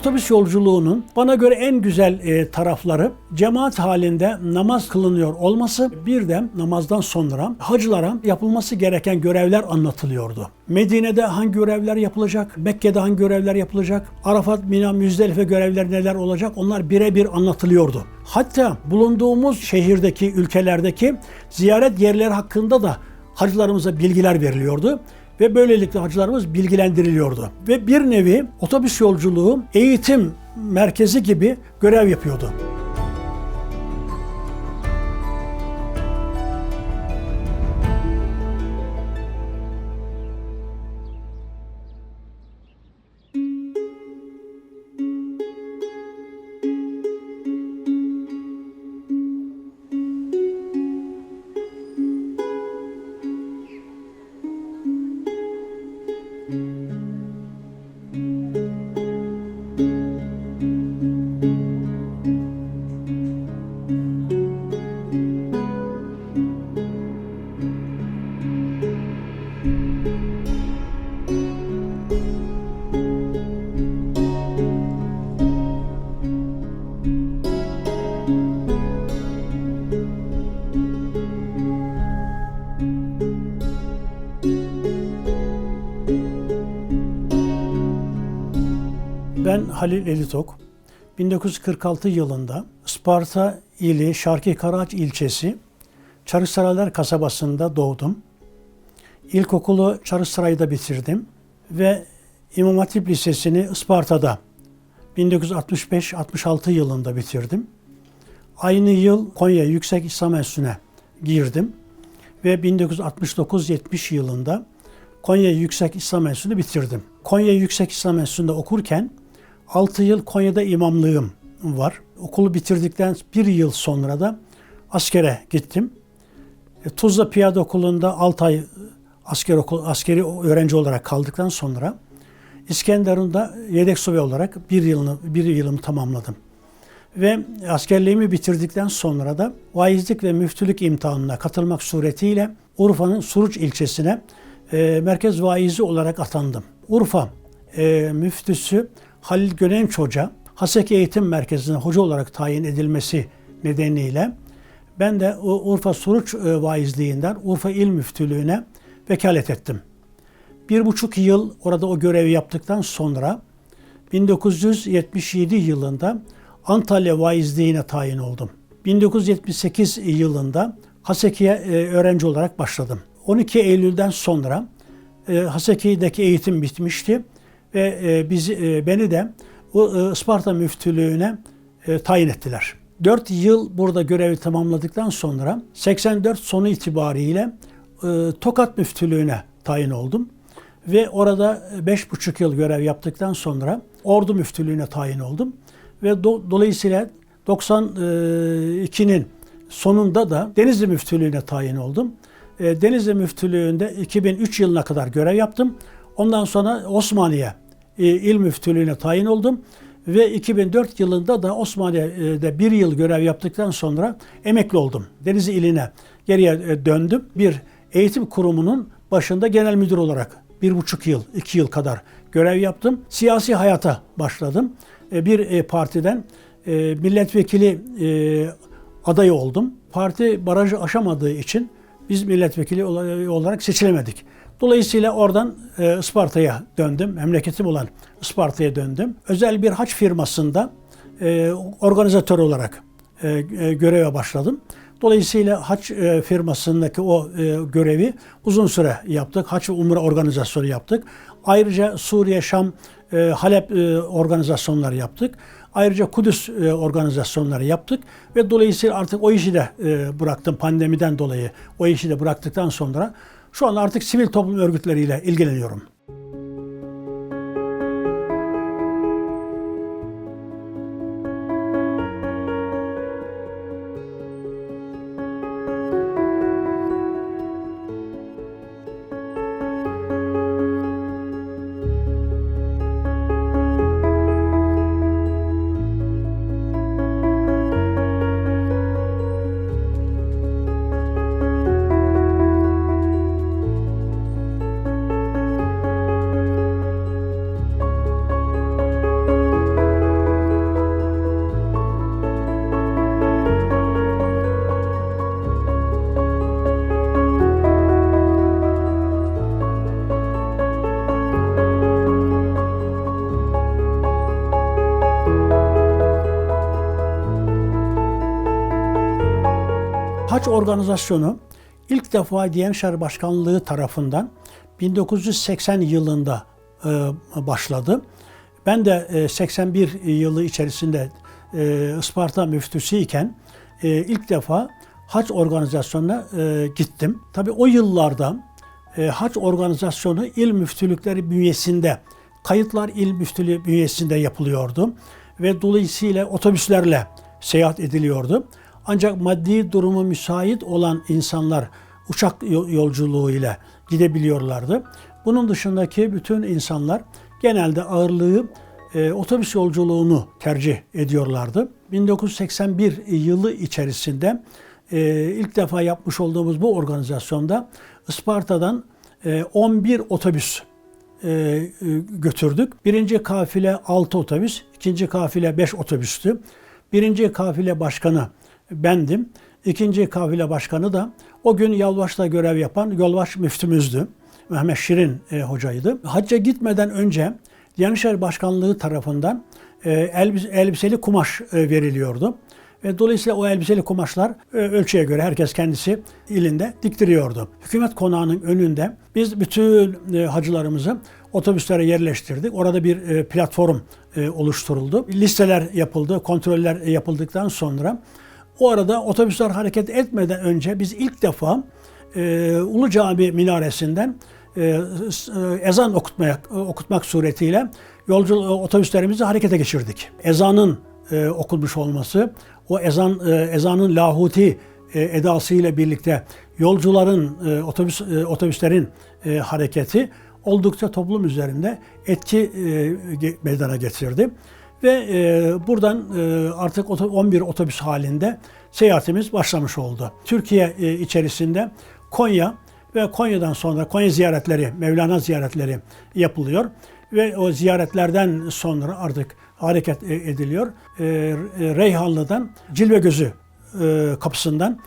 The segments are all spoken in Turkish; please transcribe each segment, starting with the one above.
Otobüs yolculuğunun bana göre en güzel e, tarafları cemaat halinde namaz kılınıyor olması bir de namazdan sonra hacılara yapılması gereken görevler anlatılıyordu. Medine'de hangi görevler yapılacak, Mekke'de hangi görevler yapılacak, Arafat, Mina, Müzdelife görevler neler olacak onlar birebir anlatılıyordu. Hatta bulunduğumuz şehirdeki, ülkelerdeki ziyaret yerleri hakkında da hacılarımıza bilgiler veriliyordu ve böylelikle hacılarımız bilgilendiriliyordu. Ve bir nevi otobüs yolculuğu eğitim merkezi gibi görev yapıyordu. Halil Elitok. 1946 yılında Sparta ili Şarkı Karaağaç ilçesi Çarıksaraylar kasabasında doğdum. İlkokulu Çarıksaray'da bitirdim ve İmam Hatip Lisesi'ni Isparta'da 1965-66 yılında bitirdim. Aynı yıl Konya Yüksek İslam Enstitüsü'ne girdim ve 1969-70 yılında Konya Yüksek İslam Enstitüsü'nü bitirdim. Konya Yüksek İslam Enstitüsü'nde okurken 6 yıl Konya'da imamlığım var. Okulu bitirdikten bir yıl sonra da askere gittim. E, Tuzla Piyade Okulu'nda 6 ay asker okul, askeri öğrenci olarak kaldıktan sonra İskenderun'da yedek subay olarak bir yılını bir yılımı tamamladım. Ve askerliğimi bitirdikten sonra da vaizlik ve müftülük imtihanına katılmak suretiyle Urfa'nın Suruç ilçesine e, merkez vaizi olarak atandım. Urfa e, müftüsü Halil Gönenç Hoca Haseki Eğitim Merkezi'ne hoca olarak tayin edilmesi nedeniyle ben de Urfa Suruç e, vaizliğinden Urfa İl Müftülüğü'ne vekalet ettim. Bir buçuk yıl orada o görevi yaptıktan sonra 1977 yılında Antalya vaizliğine tayin oldum. 1978 yılında Haseki'ye e, öğrenci olarak başladım. 12 Eylül'den sonra e, Haseki'deki eğitim bitmişti ve e, biz e, beni de o e, Isparta müftülüğüne e, tayin ettiler. 4 yıl burada görevi tamamladıktan sonra 84 sonu itibariyle e, Tokat müftülüğüne tayin oldum ve orada 5,5 yıl görev yaptıktan sonra Ordu müftülüğüne tayin oldum ve do- dolayısıyla 92'nin sonunda da Denizli müftülüğüne tayin oldum. E, Denizli müftülüğünde 2003 yılına kadar görev yaptım. Ondan sonra Osmaniye e, il müftülüğüne tayin oldum ve 2004 yılında da Osmaniye'de bir yıl görev yaptıktan sonra emekli oldum. Denizli iline geriye e, döndüm. Bir eğitim kurumunun başında genel müdür olarak bir buçuk yıl, iki yıl kadar görev yaptım. Siyasi hayata başladım. E, Bir partiden milletvekili adayı oldum. Parti barajı aşamadığı için biz milletvekili olarak seçilemedik. Dolayısıyla oradan e, Isparta'ya döndüm. Memleketim olan Isparta'ya döndüm. Özel bir haç firmasında e, organizatör olarak e, e, göreve başladım. Dolayısıyla haç e, firmasındaki o e, görevi uzun süre yaptık. Haç ve umre organizasyonu yaptık. Ayrıca Suriye, Şam, e, Halep e, organizasyonları yaptık. Ayrıca Kudüs e, organizasyonları yaptık ve dolayısıyla artık o işi de e, bıraktım pandemiden dolayı. O işi de bıraktıktan sonra şu an artık sivil toplum örgütleriyle ilgileniyorum. Organizasyonu ilk defa Diyanet Başkanlığı tarafından 1980 yılında e, başladı. Ben de e, 81 yılı içerisinde e, Isparta müftüsü iken e, ilk defa hac organizasyonuna e, gittim. Tabii o yıllarda e, hac organizasyonu il müftülükleri bünyesinde, kayıtlar il müftülüğü bünyesinde yapılıyordu ve dolayısıyla otobüslerle seyahat ediliyordu. Ancak maddi durumu müsait olan insanlar uçak yolculuğuyla gidebiliyorlardı. Bunun dışındaki bütün insanlar genelde ağırlığı e, otobüs yolculuğunu tercih ediyorlardı. 1981 yılı içerisinde e, ilk defa yapmış olduğumuz bu organizasyonda Isparta'dan e, 11 otobüs e, e, götürdük. Birinci kafile 6 otobüs, ikinci kafile 5 otobüstü. Birinci kafile başkanı bendim. İkinci kafile başkanı da o gün Yalvaç'ta görev yapan Yolvaç müftümüzdü. Mehmet Şirin e, hocaydı. Hacca gitmeden önce Diyanet Başkanlığı tarafından e, elbis, elbiseli kumaş e, veriliyordu. Ve dolayısıyla o elbiseli kumaşlar e, ölçüye göre herkes kendisi ilinde diktiriyordu. Hükümet konağının önünde biz bütün e, hacılarımızı otobüslere yerleştirdik. Orada bir e, platform e, oluşturuldu. Listeler yapıldı, kontroller yapıldıktan sonra o arada otobüsler hareket etmeden önce biz ilk defa e, Ulu Cami minaresinden e, e, ezan okutmaya, okutmak suretiyle yolcu otobüslerimizi harekete geçirdik. Ezanın e, okunmuş olması, o ezan e, ezanın lahuti e, edasıyla birlikte yolcuların e, otobüs e, otobüslerin e, hareketi oldukça toplum üzerinde etki e, meydana getirdi. Ve e, buradan e, artık 11 otobüs halinde seyahatimiz başlamış oldu. Türkiye e, içerisinde Konya ve Konya'dan sonra Konya ziyaretleri, Mevlana ziyaretleri yapılıyor. Ve o ziyaretlerden sonra artık hareket e, ediliyor. E, Reyhanlı'dan Cilve Gözü e, kapısından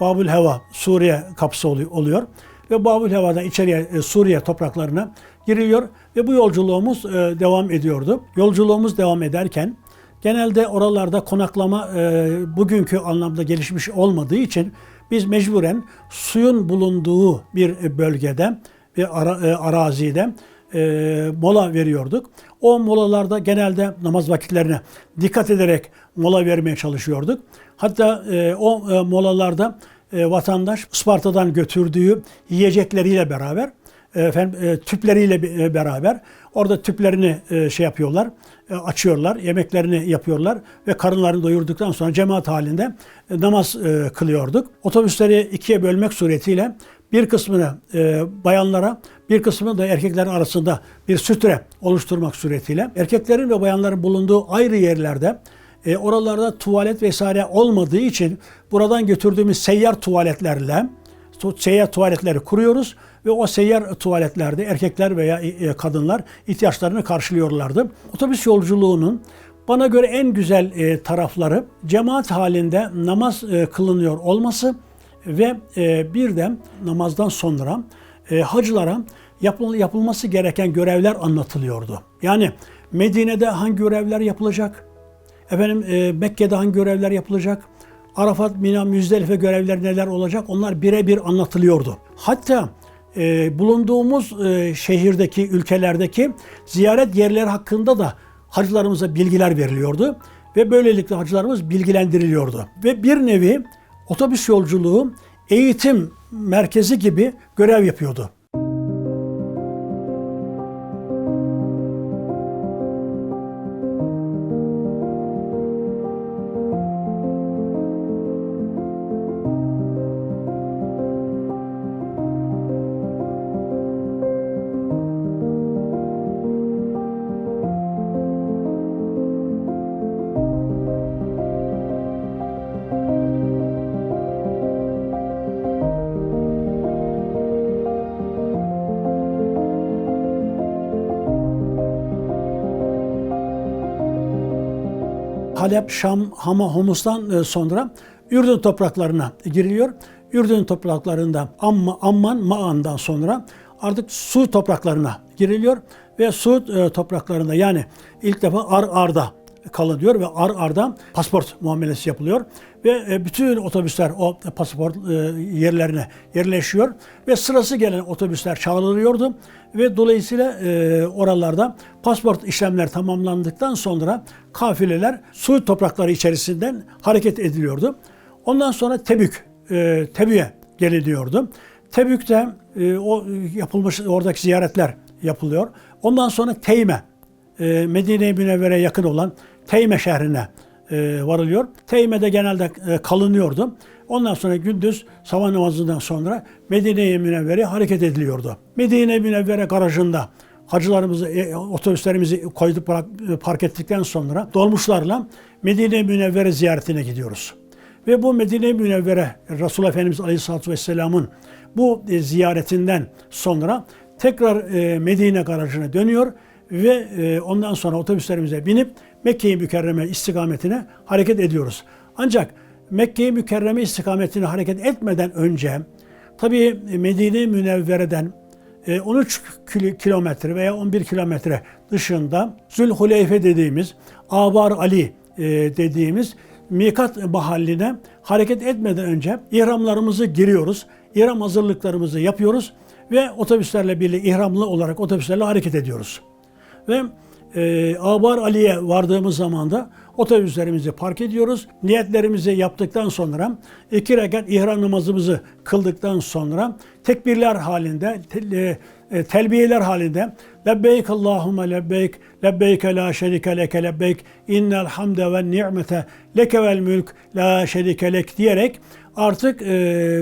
Babül Heva Suriye kapısı oluyor. Ve Babül Heva'dan içeriye Suriye topraklarına giriliyor ve bu yolculuğumuz devam ediyordu. Yolculuğumuz devam ederken genelde oralarda konaklama bugünkü anlamda gelişmiş olmadığı için biz mecburen suyun bulunduğu bir bölgede bir ara, arazide e, mola veriyorduk. O molalarda genelde namaz vakitlerine dikkat ederek mola vermeye çalışıyorduk. Hatta e, o e, molalarda e, vatandaş Isparta'dan götürdüğü yiyecekleriyle beraber efendim e, tüpleriyle e, beraber orada tüplerini e, şey yapıyorlar, e, açıyorlar, yemeklerini yapıyorlar ve karınlarını doyurduktan sonra cemaat halinde e, namaz e, kılıyorduk. Otobüsleri ikiye bölmek suretiyle bir kısmını e, bayanlara, bir kısmını da erkeklerin arasında bir sütre oluşturmak suretiyle erkeklerin ve bayanların bulunduğu ayrı yerlerde e, oralarda tuvalet vesaire olmadığı için buradan götürdüğümüz seyyar tuvaletlerle seyyar tuvaletleri kuruyoruz ve o seyyar tuvaletlerde erkekler veya e, kadınlar ihtiyaçlarını karşılıyorlardı. Otobüs yolculuğunun bana göre en güzel e, tarafları cemaat halinde namaz e, kılınıyor olması ve e, bir de namazdan sonra e, hacılara yapıl, yapılması gereken görevler anlatılıyordu. Yani Medine'de hangi görevler yapılacak? Efendim e, Mekke'de hangi görevler yapılacak? Arafat, Mina, Müzdelife görevler neler olacak? Onlar birebir anlatılıyordu. Hatta e, bulunduğumuz e, şehirdeki, ülkelerdeki ziyaret yerleri hakkında da hacılarımıza bilgiler veriliyordu. Ve böylelikle hacılarımız bilgilendiriliyordu. Ve bir nevi otobüs yolculuğu eğitim merkezi gibi görev yapıyordu. Halep, Şam, Hama, Humus'tan e, sonra Ürdün topraklarına giriliyor. Ürdün topraklarında Amma, Amman, Ma'an'dan sonra artık Su topraklarına giriliyor ve Su e, topraklarında yani ilk defa Ar Ar'da kalın diyor ve ar arda pasaport muamelesi yapılıyor ve e, bütün otobüsler o pasaport e, yerlerine yerleşiyor ve sırası gelen otobüsler çağrılıyordu ve dolayısıyla e, oralarda pasaport işlemler tamamlandıktan sonra kafileler Suud toprakları içerisinden hareket ediliyordu. Ondan sonra Tebük, Tebük'e geliniyordu. Tebük'te o yapılmış oradaki ziyaretler yapılıyor. Ondan sonra Teyme, Medine-i Münevvere yakın olan Teyme şehrine e, varılıyor. Teyme'de genelde e, kalınıyordu. Ondan sonra gündüz sabah namazından sonra Medine-i Münevvere hareket ediliyordu. Medine-i Münevvere garajında hacılarımızı, e, otobüslerimizi koyduk e, park ettikten sonra dolmuşlarla Medine-i Münevvere ziyaretine gidiyoruz. Ve bu Medine-i Münevvere Resulullah Efendimiz Aleyhisselatü Vesselam'ın bu e, ziyaretinden sonra tekrar e, Medine garajına dönüyor ve e, ondan sonra otobüslerimize binip Mekke-i Mükerreme istikametine hareket ediyoruz. Ancak Mekke-i Mükerreme istikametine hareket etmeden önce tabii Medine-i Münevvere'den e, 13 kilo- kilometre veya 11 kilometre dışında Zülhuleyfe dediğimiz, Abar Ali e, dediğimiz mikat mahalline hareket etmeden önce ihramlarımızı giriyoruz. İhram hazırlıklarımızı yapıyoruz ve otobüslerle birlikte ihramlı olarak otobüslerle hareket ediyoruz. Ve e, Abar Ali'ye vardığımız zaman da otobüslerimizi park ediyoruz. Niyetlerimizi yaptıktan sonra iki rekat ihram namazımızı kıldıktan sonra tekbirler halinde, tel- e, e, telbiyeler halinde Lebbeyk Allahümme lebbeyk, lebbeyke la şerike leke lebbeyk, innel hamde ve ni'mete leke vel mülk, la şerike lek diyerek artık e,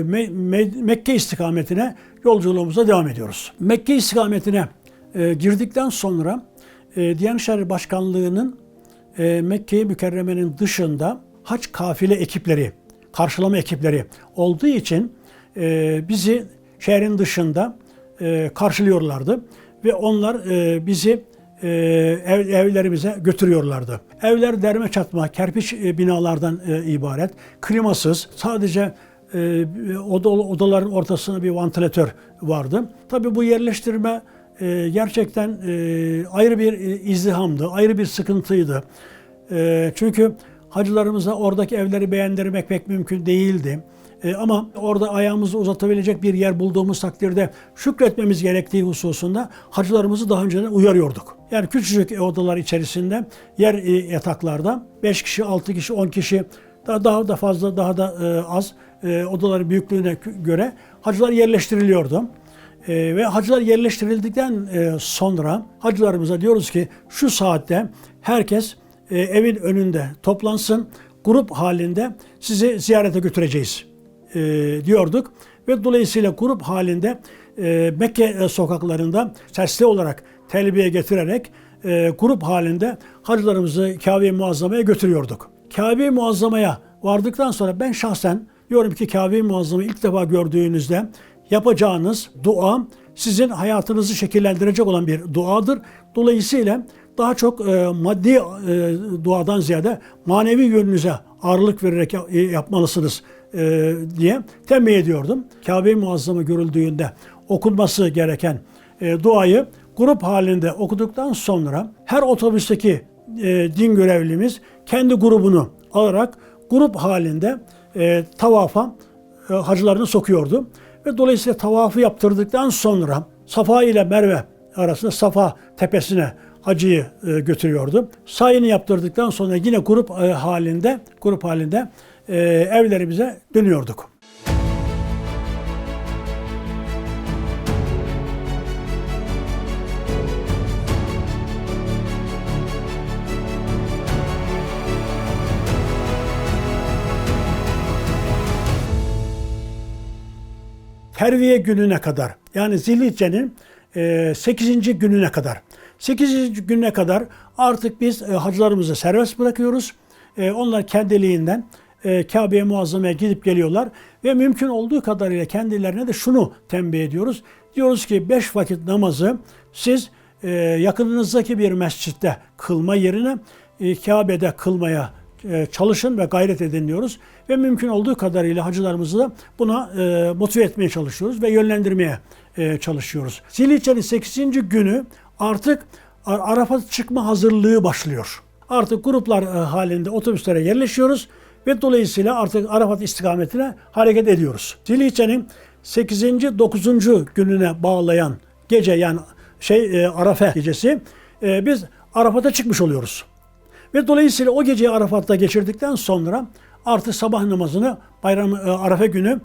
Me- Me- Mekke istikametine yolculuğumuza devam ediyoruz. Mekke istikametine e, girdikten sonra e, Diyanet İşleri Başkanlığı'nın e, Mekke-i Mükerreme'nin dışında hac kafile ekipleri, karşılama ekipleri olduğu için e, bizi şehrin dışında e, karşılıyorlardı ve onlar e, bizi e, ev, evlerimize götürüyorlardı. Evler derme çatma, kerpiç e, binalardan e, ibaret, klimasız, sadece e, oda, odaların ortasına bir vantilatör vardı. Tabii bu yerleştirme e, gerçekten e, ayrı bir e, izdihamdı, ayrı bir sıkıntıydı. E, çünkü hacılarımıza oradaki evleri beğendirmek pek mümkün değildi. E, ama orada ayağımızı uzatabilecek bir yer bulduğumuz takdirde şükretmemiz gerektiği hususunda hacılarımızı daha önceden uyarıyorduk. Yani küçücük odalar içerisinde yer e, yataklarda 5 kişi, 6 kişi, 10 kişi daha, daha da fazla, daha da e, az e, odaların büyüklüğüne göre hacılar yerleştiriliyordu. E, ve hacılar yerleştirildikten e, sonra hacılarımıza diyoruz ki şu saatte herkes e, evin önünde toplansın, grup halinde sizi ziyarete götüreceğiz e, diyorduk. Ve dolayısıyla grup halinde e, Mekke e, sokaklarında sesli olarak telbiye getirerek e, grup halinde hacılarımızı Kabe-i Muazzama'ya götürüyorduk. Kabe-i Muazzama'ya vardıktan sonra ben şahsen diyorum ki Kabe-i Muazzama'yı ilk defa gördüğünüzde yapacağınız dua sizin hayatınızı şekillendirecek olan bir duadır. Dolayısıyla daha çok e, maddi e, duadan ziyade manevi yönünüze ağırlık vererek e, yapmalısınız e, diye tembih ediyordum. Kabe-i Muazzama görüldüğünde okunması gereken e, duayı grup halinde okuduktan sonra her otobüsteki e, din görevlimiz kendi grubunu alarak grup halinde e, tavafa e, hacılarını sokuyordu. Ve dolayısıyla tavafı yaptırdıktan sonra Safa ile Merve arasında Safa tepesine hacıyı e, götürüyordu. Sayını yaptırdıktan sonra yine grup e, halinde grup halinde e, evlerimize dönüyorduk. Terviye gününe kadar yani Zilhicce'nin e, 8. gününe kadar 8. gününe kadar artık biz e, hacılarımızı serbest bırakıyoruz. E, onlar kendiliğinden e, Kabe'ye Muazzama'ya gidip geliyorlar ve mümkün olduğu kadarıyla kendilerine de şunu tembih ediyoruz. Diyoruz ki 5 vakit namazı siz e, yakınınızdaki bir mescitte kılma yerine e, Kabe'de kılmaya e, çalışın ve gayret edin diyoruz. Ve mümkün olduğu kadarıyla hacılarımızı da buna e, motive etmeye çalışıyoruz ve yönlendirmeye e, çalışıyoruz. Zilhicce'nin 8. günü artık Ar- Arafat çıkma hazırlığı başlıyor. artık gruplar e, halinde otobüslere yerleşiyoruz ve dolayısıyla artık Arafat istikametine hareket ediyoruz. Zilhicce'nin 8. 9. gününe bağlayan gece yani şey e, Arafa gecesi e, biz Arafat'a çıkmış oluyoruz. Ve dolayısıyla o geceyi Arafat'ta geçirdikten sonra artık sabah namazını bayram e, Arafa günü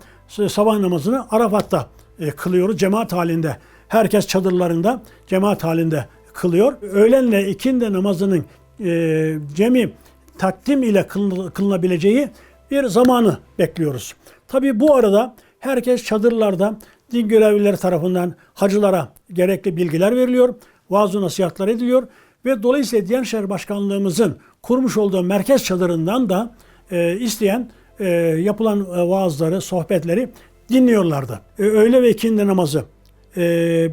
sabah namazını Arafat'ta e, kılıyoruz cemaat halinde. Herkes çadırlarında cemaat halinde kılıyor. Öğlenle ikindi namazının e, cemi takdim ile kılın- kılınabileceği bir zamanı bekliyoruz. Tabi bu arada herkes çadırlarda din görevlileri tarafından hacılara gerekli bilgiler veriliyor. Vaaz nasihatler ediliyor ve dolayısıyla Diyanet İşleri Başkanlığımızın kurmuş olduğu merkez çadırından da e, isteyen e, yapılan e, vaazları, sohbetleri dinliyorlardı. E, öğle ve ikindi namazı e,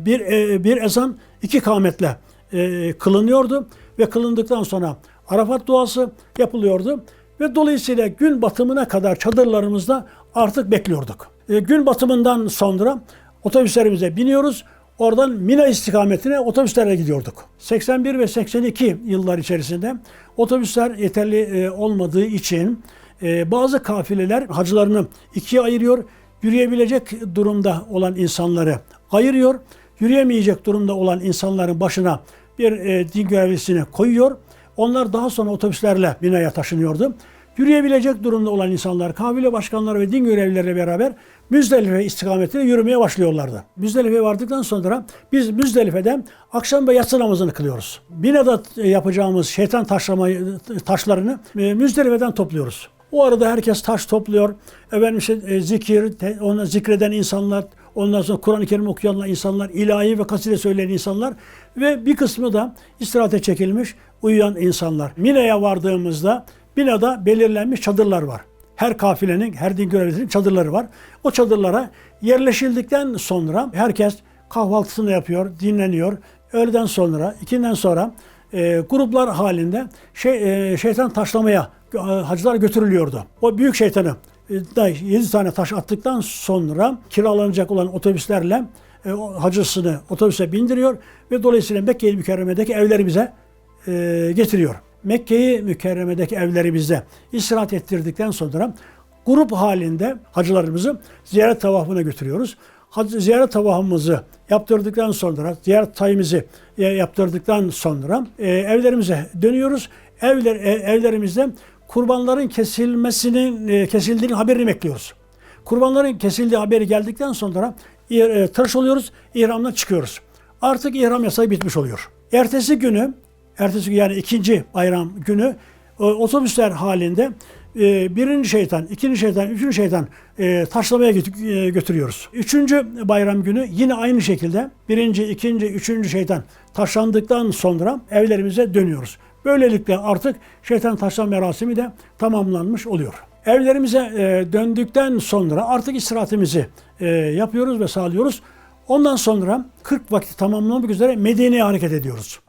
bir e, bir ezan iki kametle e, kılınıyordu ve kılındıktan sonra Arafat duası yapılıyordu ve dolayısıyla gün batımına kadar çadırlarımızda artık bekliyorduk. E, gün batımından sonra otobüslerimize biniyoruz. Oradan Mina istikametine otobüslerle gidiyorduk. 81 ve 82 yıllar içerisinde otobüsler yeterli e, olmadığı için e, bazı kafileler hacılarını ikiye ayırıyor. Yürüyebilecek durumda olan insanları ayırıyor. Yürüyemeyecek durumda olan insanların başına bir e, din görevlisini koyuyor. Onlar daha sonra otobüslerle binaya taşınıyordu. Yürüyebilecek durumda olan insanlar, kafile başkanları ve din görevlileriyle beraber Müzdelife istikametine yürümeye başlıyorlardı. Müzdelife'ye vardıktan sonra biz Müzdelife'den akşam ve yatsı namazını kılıyoruz. Binada yapacağımız şeytan taşlamayı, taşlarını e, Müzdelife'den topluyoruz. O arada herkes taş topluyor. Efendim işte e, zikir, onu zikreden insanlar, ondan sonra Kur'an-ı Kerim okuyan insanlar, ilahi ve kaside söyleyen insanlar ve bir kısmı da istirahate çekilmiş uyuyan insanlar. Mine'ye vardığımızda Binada belirlenmiş çadırlar var. Her kafilenin, her din görevlisinin çadırları var. O çadırlara yerleşildikten sonra herkes kahvaltısını yapıyor, dinleniyor. Öğleden sonra, ikinden sonra e, gruplar halinde şey, e, şeytan taşlamaya e, hacılar götürülüyordu. O büyük şeytanı e, da 7 tane taş attıktan sonra kiralanacak olan otobüslerle e, hacısını otobüse bindiriyor ve dolayısıyla Mekke-i Mükerreme'deki evlerimize e, getiriyor. Mekke'yi mükerremedeki evlerimizde istirahat ettirdikten sonra grup halinde hacılarımızı ziyaret tavafına götürüyoruz. Ziyaret tavafımızı yaptırdıktan sonra, ziyaret tayimizi e, yaptırdıktan sonra e, evlerimize dönüyoruz. Evler, e, evlerimizde kurbanların kesilmesinin, e, kesildiğinin haberini bekliyoruz. Kurbanların kesildiği haberi geldikten sonra e, tıraş oluyoruz, ihramdan çıkıyoruz. Artık ihram yasağı bitmiş oluyor. Ertesi günü ertesi gün yani ikinci bayram günü e, otobüsler halinde e, birinci şeytan, ikinci şeytan, üçüncü şeytan e, taşlamaya götürüyoruz. Üçüncü bayram günü yine aynı şekilde birinci, ikinci, üçüncü şeytan taşlandıktan sonra evlerimize dönüyoruz. Böylelikle artık şeytan taşlama merasimi de tamamlanmış oluyor. Evlerimize döndükten sonra artık istirahatimizi yapıyoruz ve sağlıyoruz. Ondan sonra 40 vakit tamamlamak üzere Medine'ye hareket ediyoruz.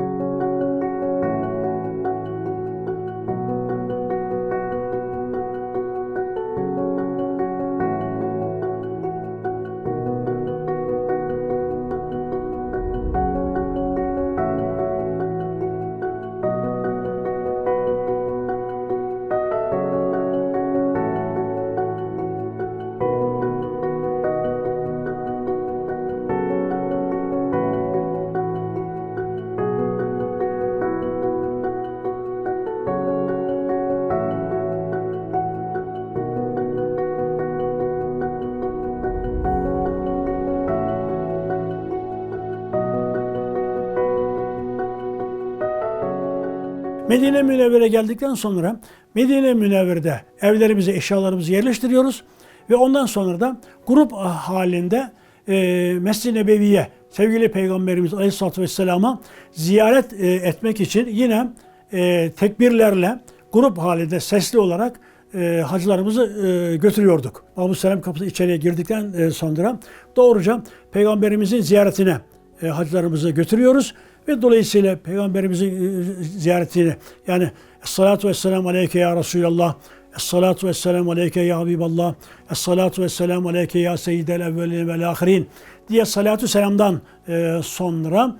Medine Münevvere geldikten sonra Medine Münevvere'de evlerimize eşyalarımızı yerleştiriyoruz ve ondan sonra da grup halinde e, Mescid-i Nebevi'ye sevgili Peygamberimiz Aleyhisselatü Vesselam'a ziyaret e, etmek için yine e, tekbirlerle grup halinde sesli olarak e, hacılarımızı e, götürüyorduk. Abu Selam kapısı içeriye girdikten e, sonra doğruca Peygamberimizin ziyaretine e, hacılarımızı götürüyoruz ve dolayısıyla Peygamberimizin e, ziyaretini yani Esselatu vesselamu aleyke ya Resulallah Esselatu vesselamu aleyke ya Habiballah Esselatu vesselamu aleyke ya Seyyidel evvelin vel ahirin diye salatu selamdan e, sonra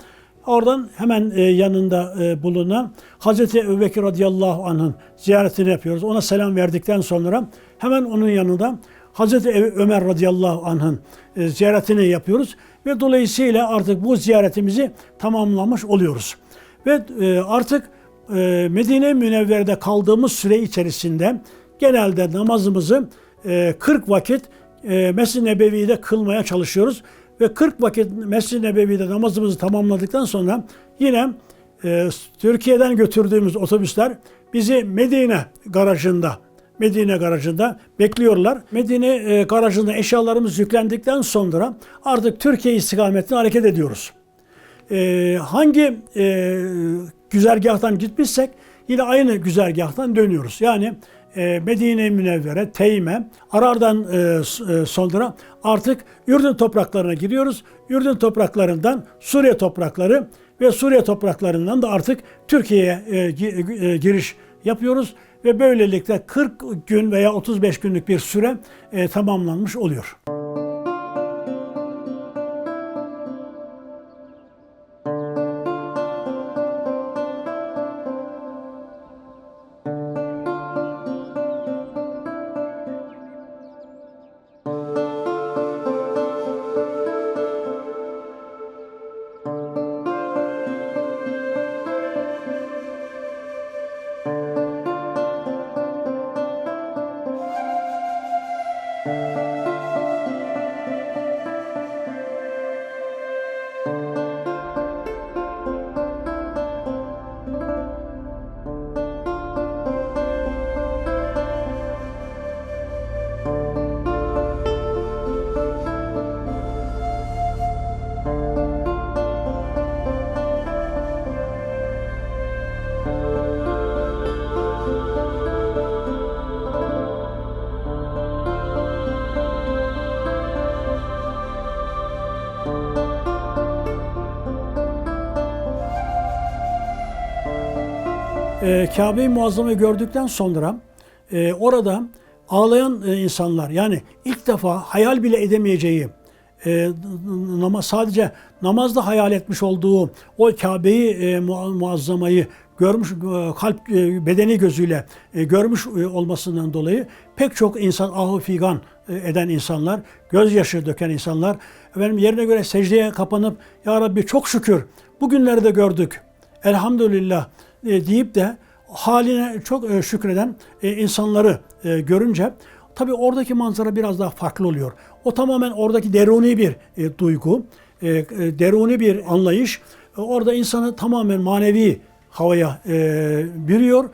Oradan hemen e, yanında bulunan Hazreti Ebubekir radıyallahu anh'ın ziyaretini yapıyoruz. Ona selam verdikten sonra hemen onun yanında Hazreti Ömer radıyallahu anh'ın ziyaretini yapıyoruz ve dolayısıyla artık bu ziyaretimizi tamamlamış oluyoruz. Ve e, artık e, Medine Münevvere'de kaldığımız süre içerisinde genelde namazımızı e, 40 vakit e, Mescid-i Nebevi'de kılmaya çalışıyoruz. Ve 40 vakit Mescid-i Nebevi'de namazımızı tamamladıktan sonra yine Türkiye'den götürdüğümüz otobüsler bizi Medine garajında Medine garajında bekliyorlar. Medine e, garajında eşyalarımız yüklendikten sonra artık Türkiye istikametine hareket ediyoruz. E, hangi e, güzergahtan gitmişsek yine aynı güzergahtan dönüyoruz. Yani e, Medine-i Münevvere, Teyme, Arar'dan e, e, sonra artık Ürdün topraklarına giriyoruz. Ürdün topraklarından Suriye toprakları ve Suriye topraklarından da artık Türkiye'ye e, e, giriş yapıyoruz ve böylelikle 40 gün veya 35 günlük bir süre e, tamamlanmış oluyor. E, Kabe-i Muazzama'yı gördükten sonra e, orada ağlayan e, insanlar yani ilk defa hayal bile edemeyeceği e, namaz sadece namazda hayal etmiş olduğu o Kabe'yi e, mua- muazzamayı görmüş e, kalp e, bedeni gözüyle e, görmüş olmasından dolayı pek çok insan ahu figan eden insanlar, gözyaşı döken insanlar efendim yerine göre secdeye kapanıp ya Rabbi çok şükür bugünleri de gördük. Elhamdülillah e, deyip de haline çok e, şükreden e, insanları e, görünce tabii oradaki manzara biraz daha farklı oluyor. O tamamen oradaki deruni bir duygu, deruni bir anlayış. Orada insanı tamamen manevi havaya bürüyor.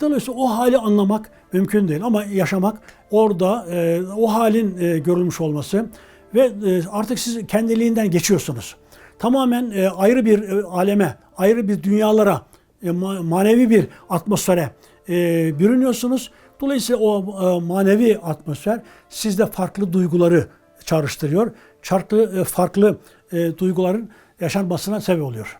Dolayısıyla o hali anlamak mümkün değil ama yaşamak orada o halin görülmüş olması ve artık siz kendiliğinden geçiyorsunuz. Tamamen ayrı bir aleme, ayrı bir dünyalara, manevi bir atmosfere e, bürünüyorsunuz. Dolayısıyla o e, manevi atmosfer sizde farklı duyguları çağrıştırıyor. Farklı e, farklı e, duyguların yaşanmasına sebep oluyor.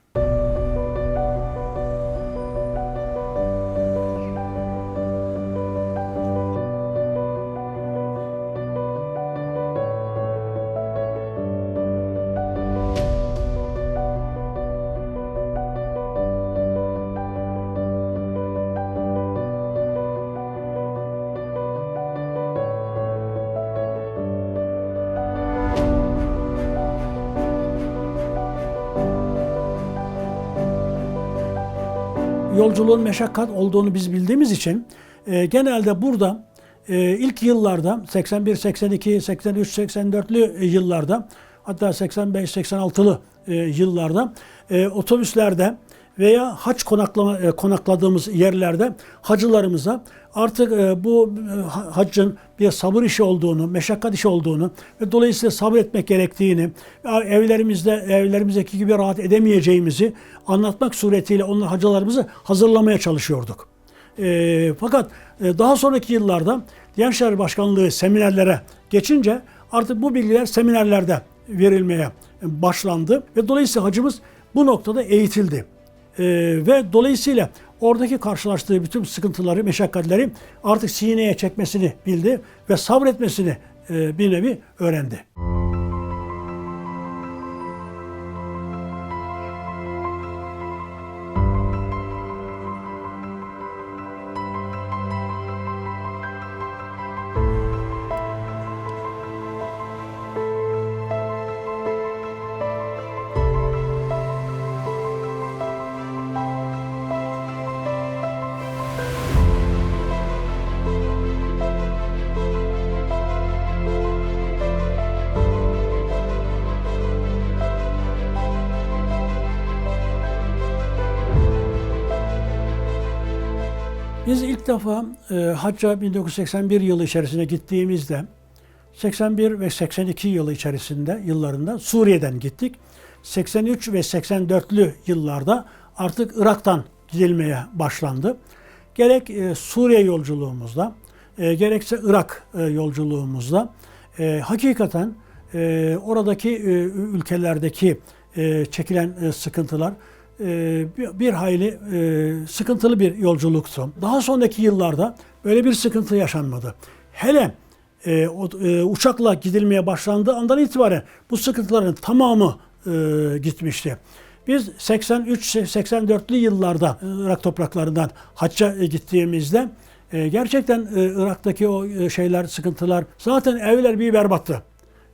Yolculuğun meşakkat olduğunu biz bildiğimiz için e, genelde burada e, ilk yıllarda 81, 82, 83, 84'lü yıllarda hatta 85, 86'lı e, yıllarda e, otobüslerde veya haç konaklama, e, konakladığımız yerlerde hacılarımıza artık e, bu e, ha- haccın bir sabır işi olduğunu, meşakkat işi olduğunu ve dolayısıyla sabretmek gerektiğini, evlerimizde evlerimizdeki gibi rahat edemeyeceğimizi anlatmak suretiyle onlar hacılarımızı hazırlamaya çalışıyorduk. E, fakat daha sonraki yıllarda Diyanet İşleri Başkanlığı seminerlere geçince artık bu bilgiler seminerlerde verilmeye başlandı ve dolayısıyla hacımız bu noktada eğitildi. Ee, ve dolayısıyla oradaki karşılaştığı bütün sıkıntıları, meşakkatleri artık sineye çekmesini bildi ve sabretmesini e, bir nevi öğrendi. İlk defa e, hacca 1981 yılı içerisine gittiğimizde 81 ve 82 yılı içerisinde yıllarında Suriye'den gittik. 83 ve 84'lü yıllarda artık Irak'tan gidilmeye başlandı. Gerek e, Suriye yolculuğumuzda, e, gerekse Irak e, yolculuğumuzda e, hakikaten e, oradaki e, ülkelerdeki e, çekilen e, sıkıntılar bir, bir hayli e, sıkıntılı bir yolculuktu. Daha sonraki yıllarda böyle bir sıkıntı yaşanmadı. Hele e, e, uçakla gidilmeye başlandığı andan itibaren bu sıkıntıların tamamı e, gitmişti. Biz 83-84'lü yıllarda Irak topraklarından hacca e, gittiğimizde e, gerçekten e, Irak'taki o e, şeyler, sıkıntılar zaten evler bir berbattı.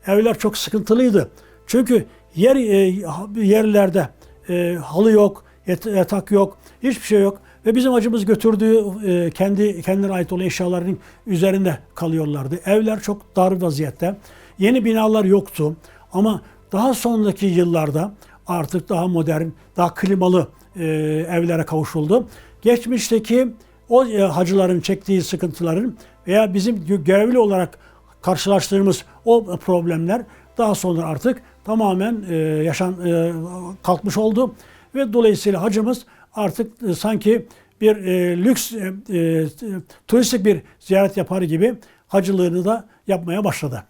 Evler çok sıkıntılıydı. Çünkü yer e, yerlerde e, halı yok, yat- yatak yok, hiçbir şey yok ve bizim acımız götürdüğü e, kendi kendine ait olan eşyaların üzerinde kalıyorlardı. Evler çok dar vaziyette. Yeni binalar yoktu ama daha sonraki yıllarda artık daha modern, daha klimalı e, evlere kavuşuldu. Geçmişteki o e, hacıların çektiği sıkıntıların veya bizim gö- görevli olarak karşılaştığımız o problemler daha sonra artık tamamen e, yaşan e, kalkmış oldu ve dolayısıyla hacımız artık e, sanki bir e, lüks e, e, turistik bir ziyaret yapar gibi hacılığını da yapmaya başladı.